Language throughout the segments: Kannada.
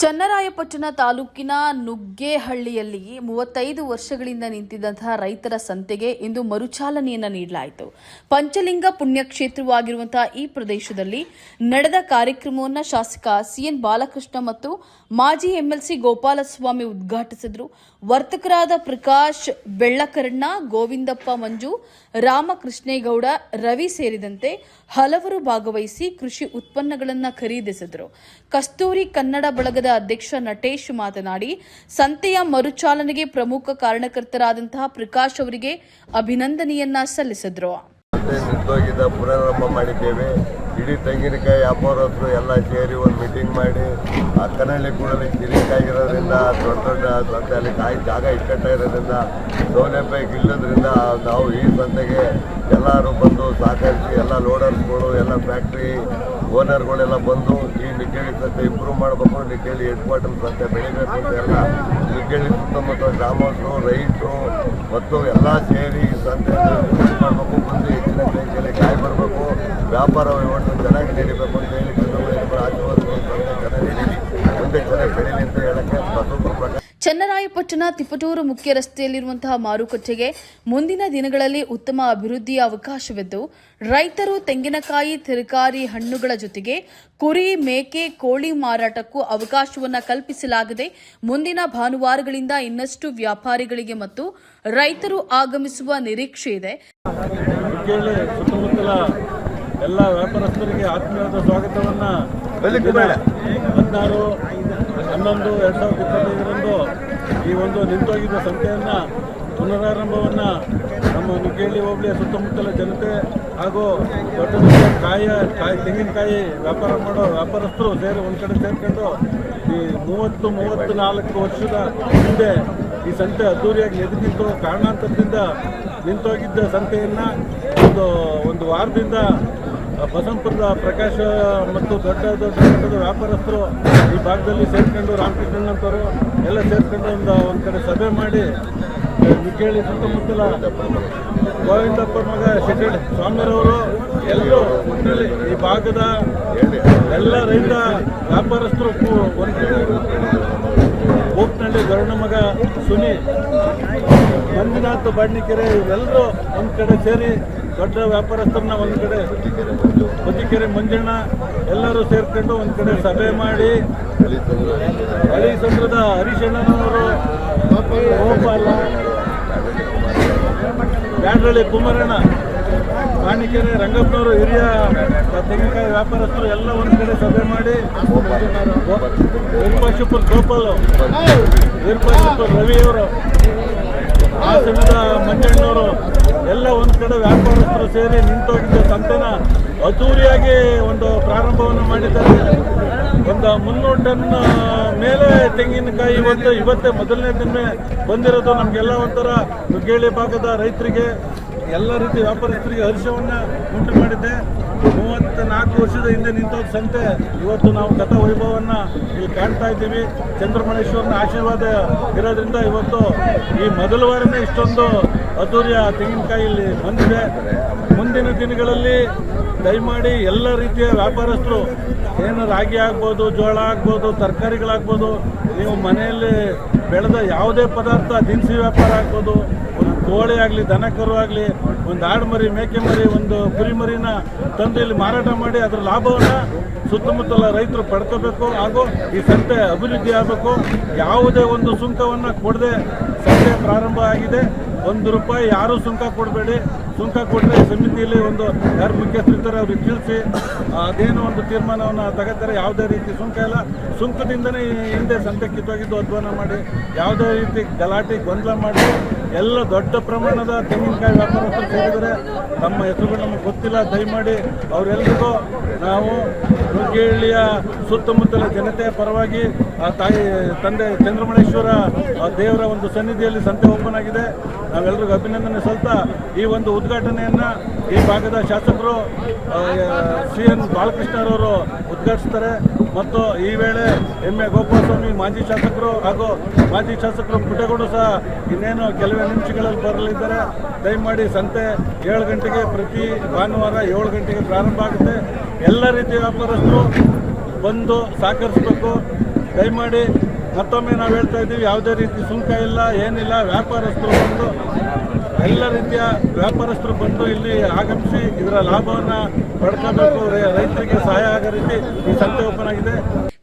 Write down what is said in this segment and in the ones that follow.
ಚನ್ನರಾಯಪಟ್ಟಣ ತಾಲೂಕಿನ ನುಗ್ಗೇಹಳ್ಳಿಯಲ್ಲಿ ಮೂವತ್ತೈದು ವರ್ಷಗಳಿಂದ ನಿಂತಿದ್ದಂತಹ ರೈತರ ಸಂತೆಗೆ ಇಂದು ಮರುಚಾಲನೆಯನ್ನು ನೀಡಲಾಯಿತು. ಪಂಚಲಿಂಗ ಪುಣ್ಯಕ್ಷೇತ್ರವಾಗಿರುವಂತಹ ಈ ಪ್ರದೇಶದಲ್ಲಿ ನಡೆದ ಕಾರ್ಯಕ್ರಮವನ್ನು ಶಾಸಕ ಸಿಎನ್ ಬಾಲಕೃಷ್ಣ ಮತ್ತು ಮಾಜಿ ಎಂಎಲ್ಸಿ ಗೋಪಾಲಸ್ವಾಮಿ ಉದ್ಘಾಟಿಸಿದರು. ವರ್ತಕರಾದ ಪ್ರಕಾಶ್ ಬೆಳ್ಳಕರಣ್ಣ, ಗೋವಿಂದಪ್ಪ ಮಂಜು, ರಾಮಕೃಷ್ಣೇಗೌಡ, ರವಿ ಸೇರಿದಂತೆ ಹಲವರು ಭಾಗವಹಿಸಿ ಕೃಷಿ ಉತ್ಪನ್ನಗಳನ್ನು ಖರೀದಿಸಿದರು. ಕಸ್ತೂರಿ ಕನ್ನಡ ಬಳಗದ ಅಧ್ಯಕ್ಷ ನಟೇಶ್ ಮಾತನಾಡಿ, ಸಂತೆಯ ಮರುಚಾಲನೆಗೆ ಪ್ರಮುಖ ಕಾರಣಕರ್ತರಾದಂತಹ ಪ್ರಕಾಶ್ ಅವರಿಗೆ ಅಭಿನಂದನೆಯನ್ನ ಸಲ್ಲಿಸಿದರು. ಮತ್ತೆ ನಿಂತೋಗಿದ್ದ ಪುನರಾರಂಭ ಮಾಡಿದ್ದೇವೆ. ಇಡೀ ತೆಂಗಿನಕಾಯಿ ವ್ಯಾಪಾರಸ್ಥರು ಎಲ್ಲ ಸೇರಿ ಒಂದು ಮೀಟಿಂಗ್ ಮಾಡಿ, ಆ ಕನ್ನಳ್ಳಿ ಕೂಡಲಿ ಕಿರಿಕಾಗಿರೋದ್ರಿಂದ ದೊಡ್ಡ ದೊಡ್ಡ ಸಂತೆಯಲ್ಲಿ ಕಾಯಿ ಜಾಗ ಇರೋದ್ರಿಂದ ಸೌಲಭ್ಯ ಇಲ್ಲದ್ರಿಂದ ನಾವು ಈ ಸಂತೆಗೆ ಎಲ್ಲರೂ ಬಂದು ಸಹಕರಿಸಿ, ಎಲ್ಲ ಲೋಡರ್ಸ್ಗಳು ಎಲ್ಲ ಫ್ಯಾಕ್ಟ್ರಿ ಓನರ್ಗಳೆಲ್ಲ ಬಂದು ಈ ನಿಕ್ಕೇಳಿ ಸಂತೆ ಇಂಪ್ರೂವ್ ಮಾಡಬೇಕು ನಿಕ್ಕೇಳಿ ಹೆಡ್ ಕ್ವಾರ್ಟರ್ ಸಂತೆ ಬೆಳಿಬೇಕು ಅಂತ ಎಲ್ಲ ನಿಕ್ಕೇಳಿ ಸುತ್ತಮುತ್ತ ಗ್ರಾಮಸ್ಥರು, ರೈತರು, ಮತ್ತು ಎಲ್ಲ ಸೇರಿ ಈ ಸಂತೆ ವ್ಯಾಪಾರ ವಹಿವಾಟು ಚೆನ್ನಾಗಿ ನಡೀಬೇಕು ಅಂತ ಹೇಳಿ ಚನ್ನರಾಯಪಟ್ಟಣ ತಿಪಟೂರು ಮುಖ್ಯ ರಸ್ತೆಯಲ್ಲಿರುವಂತಹ ಮಾರುಕಟ್ಟೆಗೆ ಮುಂದಿನ ದಿನಗಳಲ್ಲಿ ಉತ್ತಮ ಅಭಿವೃದ್ಧಿಯ ಅವಕಾಶವಿದ್ದು ರೈತರು ತೆಂಗಿನಕಾಯಿ ತರಕಾರಿ ಹಣ್ಣುಗಳ ಜೊತೆಗೆ ಕುರಿ ಮೇಕೆ ಕೋಳಿ ಮಾರಾಟಕ್ಕೂ ಅವಕಾಶವನ್ನ ಕಲ್ಪಿಸಲಾಗಿದೆ. ಮುಂದಿನ ಭಾನುವಾರಗಳಿಂದ ಇನ್ನಷ್ಟು ವ್ಯಾಪಾರಿಗಳಿಗೆ ಮತ್ತು ರೈತರು ಆಗಮಿಸುವ ನಿರೀಕ್ಷೆ ಇದೆ. ಎಲ್ಲ ವ್ಯಾಪಾರಸ್ಥರಿಗೆ ಆತ್ಮೀಯವಾದ ಸ್ವಾಗತವನ್ನು. ಹದಿನಾರು ಹನ್ನೊಂದು ಎರಡು ಸಾವಿರದ ಇಪ್ಪತ್ತೈದರಂದು ಈ ಒಂದು ನಿಂತೋಗಿದ್ದ ಸಂತೆಯನ್ನು ಪುನರಾರಂಭವನ್ನು ನಮ್ಮ ನುಗ್ಗೇಳಿ ಹೋಬಳಿಯ ಸುತ್ತಮುತ್ತಲ ಜನತೆ ಹಾಗೂ ದೊಡ್ಡ ದೊಡ್ಡ ಕಾಯ ಕಾಯಿ ತೆಂಗಿನಕಾಯಿ ವ್ಯಾಪಾರ ಮಾಡೋ ವ್ಯಾಪಾರಸ್ಥರು ಸೇರಿ ಒಂದು ಕಡೆ ಸೇರ್ಕೊಂಡು ಈ ಮೂವತ್ತು ಮೂವತ್ತು ನಾಲ್ಕು ವರ್ಷದ ಹಿಂದೆ ಈ ಸಂತೆ ಅದ್ದೂರಿಯಾಗಿ ಎದುರಿದ್ದು ಕಾರಣಾಂತರದಿಂದ ನಿಂತೋಗಿದ್ದ ಸಂತೆಯನ್ನು ಒಂದು ಒಂದು ವಾರದಿಂದ ಬಸಂಪುರದ ಪ್ರಕಾಶ ಮತ್ತು ದೊಡ್ಡ ದೊಡ್ಡ ಮಟ್ಟದ ವ್ಯಾಪಾರಸ್ಥರು ಈ ಭಾಗದಲ್ಲಿ ಸೇರ್ಕೊಂಡು ರಾಮಕೃಷ್ಣನಂತವರು ಎಲ್ಲ ಸೇರ್ಕೊಂಡು ಒಂದು ಒಂದು ಕಡೆ ಸಭೆ ಮಾಡಿ ಕೇಳಿ ಸುತ್ತಮುತ್ತಲ ಗೋವಿಂದಪ್ಪ ಮಗ ಶೆಟ್ಟಿ ಸ್ವಾಮಿರವರು ಎಲ್ಲರೂ ಒಟ್ಟಿನಲ್ಲಿ ಈ ಭಾಗದ ಎಲ್ಲ ರೈತ ವ್ಯಾಪಾರಸ್ಥರು ಒಂದು ಗೋಪ್ನಳ್ಳಿ ಗರುಡ ಮಗ ಸುನಿ, ಮಂಜುನಾಥ್ ಬಾಡ್ನಿಕೆರೆ ಇವರೆಲ್ಲರೂ ಒಂದು ಕಡೆ ಸೇರಿ ದೊಡ್ಡ ವ್ಯಾಪಾರಸ್ಥರನ್ನ ಒಂದು ಕಡೆ ಬದಿಕೆರೆ ಮಂಜಣ್ಣ ಎಲ್ಲರೂ ಸೇರ್ಕೊಂಡು ಒಂದು ಕಡೆ ಸಭೆ ಮಾಡಿ, ಹಳಿ ಸಂಘದ ಹರಿಶಣ್ಣನವರು ಗೋಪಾಲ, ಬ್ಯಾಡ್ರಳ್ಳಿ ಕುಮಾರಣ್ಣ ಕಾಣಿಕೆರೆ ರಂಗಪ್ಪನವರು, ಹಿರಿಯ ತೆಂಗಿನಕಾಯಿ ವ್ಯಾಪಾರಸ್ಥರು ಎಲ್ಲ ಒಂದು ಕಡೆ ಸಭೆ ಮಾಡಿ ವೀರಪಾಶಿಪುರ್ ಗೋಪಾಲ್ ವೀರಪಾಶಿಪುರ್ ರವಿಯವರು ಹಾಸನದ ಮಂಜಣ್ಣವರು ಕಡೆ ವ್ಯಾಪಾರಸ್ಥರು ಸೇರಿ ನಿಂತೋಗಿದ್ದ ಸಂತೆನ ಅದ್ದೂರಿಯಾಗಿ ಒಂದು ಪ್ರಾರಂಭವನ್ನು ಮಾಡಿದ್ದಾರೆ. ಒಂದು ಮುನ್ನೂರು ಟನ್ ಮೇಲೆ ತೆಂಗಿನಕಾಯಿ ಇವತ್ತು ಇವತ್ತೇ ಮೊದಲನೇ ದಿನ ಬಂದಿರೋದು ನಮಗೆಲ್ಲ ಒಂಥರ ನುಗ್ಗೇಳಿ ಭಾಗದ ರೈತರಿಗೆ, ಎಲ್ಲ ರೀತಿ ವ್ಯಾಪಾರಸ್ಥರಿಗೆ ಹರ್ಷವನ್ನು ಉಂಟು ಮಾಡಿದ್ದೆ ಮೂವತ್ತ ನಾಲ್ಕು ವರ್ಷದ ಹಿಂದೆ ನಿಂತೋದ ಸಂತೆ, ಇವತ್ತು ನಾವು ಗತ ವೈಭವವನ್ನು ಇಲ್ಲಿ ಕಾಣ್ತಾ ಇದ್ದೀವಿ. ಚಂದ್ರಮಣೇಶ್ವರನ ಆಶೀರ್ವಾದ ಇರೋದ್ರಿಂದ ಇವತ್ತು ಈ ಮೊದಲ ವಾರನೇ ಇಷ್ಟೊಂದು ಅದ್ದೂರಿಯ ತೆಂಗಿನಕಾಯಿ ಇಲ್ಲಿ ಬಂದಿದೆ. ಮುಂದಿನ ದಿನಗಳಲ್ಲಿ ದಯಮಾಡಿ ಎಲ್ಲ ರೀತಿಯ ವ್ಯಾಪಾರಸ್ಥರು, ಏನು ರಾಗಿ ಆಗ್ಬೋದು, ಜೋಳ ಆಗ್ಬೋದು, ತರಕಾರಿಗಳಾಗ್ಬೋದು, ನೀವು ಮನೆಯಲ್ಲಿ ಬೆಳೆದ ಯಾವುದೇ ಪದಾರ್ಥ, ದಿನಸಿ ವ್ಯಾಪಾರ ಆಗ್ಬೋದು, ಒಂದು ಕೋಳಿ ಆಗಲಿ ದನ ಕರು ಆಗಲಿ, ಒಂದು ಆಡು ಮರಿ ಮೇಕೆ ಮರಿ ಒಂದು ಕುರಿ ಮರಿನ ತಂದು ಇಲ್ಲಿ ಮಾರಾಟ ಮಾಡಿ ಅದರ ಲಾಭವನ್ನು ಸುತ್ತಮುತ್ತಲ ರೈತರು ಪಡ್ಕೋಬೇಕು. ಹಾಗೂ ಈ ಸಂತೆ ಅಭಿವೃದ್ಧಿ ಆಗಬೇಕು. ಯಾವುದೇ ಒಂದು ಸುಂಕವನ್ನು ಕೊಡದೆ ಸಂತೆ ಪ್ರಾರಂಭ ಆಗಿದೆ. ಒಂದು ರೂಪಾಯಿ ಯಾರೂ ಸುಂಕ ಕೊಡಬೇಡಿ. ಸುಂಕ ಕೊಟ್ಟರೆ ಸಮಿತಿಯಲ್ಲಿ ಒಂದು ಯಾರು ಮುಖ್ಯಸ್ಥರಿರ್ತಾರೆ ಅವ್ರಿಗೆ ತಿಳಿಸಿ. ಅದೇನು ಒಂದು ತೀರ್ಮಾನವನ್ನು ತಗೋತಾರೆ. ಯಾವುದೇ ರೀತಿ ಸುಂಕ ಇಲ್ಲ. ಸುಂಕದಿಂದನೇ ಹಿಂದೆ ಸಂತೆ ಕಿತ್ತೋಗಿದ್ದು ಅಧ್ವಾನ ಮಾಡಿ, ಯಾವುದೇ ರೀತಿ ಗಲಾಟೆ, ಗೊಂದಲ ಮಾಡಿ ಎಲ್ಲ ದೊಡ್ಡ ಪ್ರಮಾಣದ ತೆಂಗಿನಕಾಯಿ ವ್ಯಾಪಾರಸ್ಥರು ಸೇರಿದರೆ ನಮ್ಮ ಹೆಸರುಗಳು ನಮಗೆ ಗೊತ್ತಿಲ್ಲ. ದಯಮಾಡಿ ಅವರೆಲ್ಲರಿಗೂ ನಾವು ಹುಗ್ಗಿಹಳ್ಳಿಯ ಸುತ್ತಮುತ್ತಲ ಜನತೆಯ ಪರವಾಗಿ ಆ ತಾಯಿ ತಂದೆ ಚಂದ್ರಮಣೇಶ್ವರ ದೇವರ ಒಂದು ಸನ್ನಿಧಿಯಲ್ಲಿ ಸಂತೆ ಓಪನ್ ಆಗಿದೆ. ನಾವೆಲ್ಲರಿಗೂ ಅಭಿನಂದನೆ ಸಲ್ತಾ ಈ ಒಂದು ಉದ್ಘಾಟನೆಯನ್ನು ಈ ಭಾಗದ ಶಾಸಕರು ಸಿ ಎನ್ ಬಾಲಕೃಷ್ಣರವರು ಉದ್ಘಾಟಿಸ್ತಾರೆ. ಮತ್ತು ಈ ವೇಳೆ ಎಂ ಎ ಗೋಪಾಲಸ್ವಾಮಿ, ಮಾಜಿ ಶಾಸಕರು ಹಾಗೂ ಮಾಜಿ ಶಾಸಕರು ಪುಟಗೋಡು ಸಹ ಇನ್ನೇನು ಕೆಲವೇ ನಿಮಿಷಗಳಲ್ಲಿ ಬರಲಿದ್ದಾರೆ. ದಯಮಾಡಿ ಸಂತೆ ಏಳು ಗಂಟೆಗೆ ಪ್ರತಿ ಭಾನುವಾರ ಏಳು ಗಂಟೆಗೆ ಪ್ರಾರಂಭ ಆಗುತ್ತೆ. ಎಲ್ಲ ರೀತಿಯ ವ್ಯಾಪಾರಸ್ಥರು ಬಂದು ಸಹಕರಿಸಬೇಕು. ದಯಮಾಡಿ ಮತ್ತೊಮ್ಮೆ ನಾವು ಹೇಳ್ತಾ ಇದ್ದೀವಿ, ಯಾವುದೇ ರೀತಿ ಸುಂಕ ಇಲ್ಲ, ಏನಿಲ್ಲ, ವ್ಯಾಪಾರಸ್ಥರು ಬಂದು ಎಲ್ಲ ರೀತಿಯ ವ್ಯಾಪಾರಸ್ಥರು ಬಂದು ಇಲ್ಲಿ ಆಗಮಿಸಿ ಇದರ ಲಾಭವನ್ನು ಪಡ್ಕೋಬೇಕು. ರೈತರಿಗೆ ಸಹಾಯ ಆಗೋ ರೀತಿ ಈ ಸಂತೆ ಓಪನ್ ಆಗಿದೆ.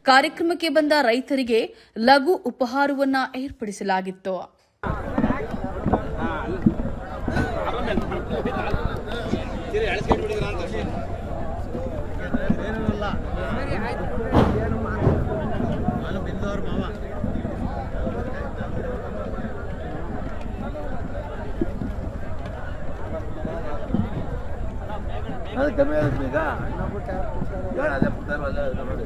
ಕಾರ್ಯಕ್ರಮಕ್ಕೆ ಬಂದ ರೈತರಿಗೆ ಲಘು ಉಪಹಾರವನ್ನ ಏರ್ಪಡಿಸಲಾಗಿತ್ತು. ಅದು ಕಮ್ಮಿ ಆಗುತ್ತೆ ಈಗ ಹೇಳ ಅದೇ ಅದೇ ನೋಡಿ.